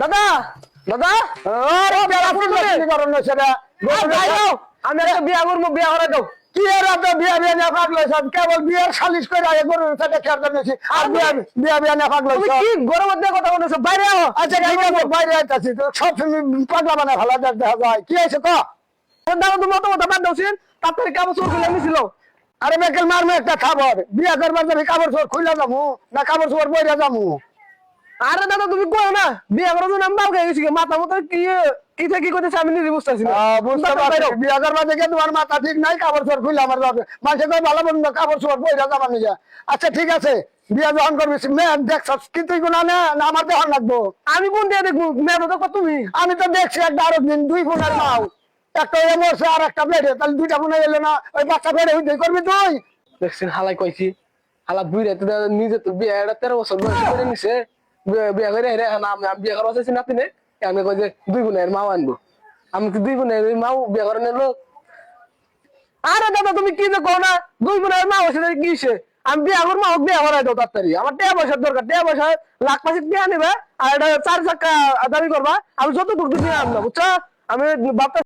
দাদা দাদা আরে আর আমি একটা বিয়া করব বিয়া করে দাও কি এর আপনি বিয়া বিয়া না পাগল সব কেবল বিয়ার সালিশ করে আগে গরুর সাথে খেয়াল করতেছি আর বিয়া বিয়া বিয়া না পাগল কি দিয়ে কথা বলছো? বাইরে আচ্ছা ঠিক আছে বাইরে আইতাছি। তো সব সময় পাগলা ভালো দেখা যায়। কি আছে তো দাদা তুমি অত কথা বাদ দাওছেন তাড়াতাড়ি কাপড় চোর খুলে নিছিল আরে মেকেল মারমে একটা খাবার। বিয়া করবার যাবি কাপড় চোর খুলে যাব না কাপড় চোর বইরা যাব? আরে দাদা তুমি কই না বিয়া করার জন্য আমি বাউকে গেছি মাথা মতো কি কি কি করতেছে আমি নিজে বুঝতেছি না। বুঝতে পারছি। বিয়া দেখে তোমার মাথা ঠিক নাই কাপড় চোর খুলে আমার যাবে ভালো বন্ধু কাপড় চোর যাবার নিজে। আচ্ছা ঠিক আছে। বিয়া যখন করবি মেয়ে দেখছ কি না না আমার লাগবো? আমি কোন দিয়ে দেখব? মেয়ে তো তুমি। আমি তো দেখছি একটা আরও দিন দুই বোনের মাও। একটা এ মরছে আর একটা বেড়ে। তাহলে দুইটা বোনে এলো না ওই বাচ্চা বেড়ে হইতে করবি তুই? দেখছেন হালাই কইছি। হালা দাদা নিজে তো বিয়া এটা তেরো বছর বয়স করে নিছে। বিয়া- আমি বিয়া আনব। দাদা, তুমি কি যে কো না? দুই বোনের মা হয়েছে কি সে আমি বিয়া করব হোক বিয়া করাই দাও তাড়াতাড়ি। আমার টাকা পয়সার দরকার টাকা পয়সা লাখ পাঁচে টাকা নেবে আর এটা চার চাকা দাবি করবা। আমি যতটুকু দিয়ে আনব, বুঝছ? আমি বাপটা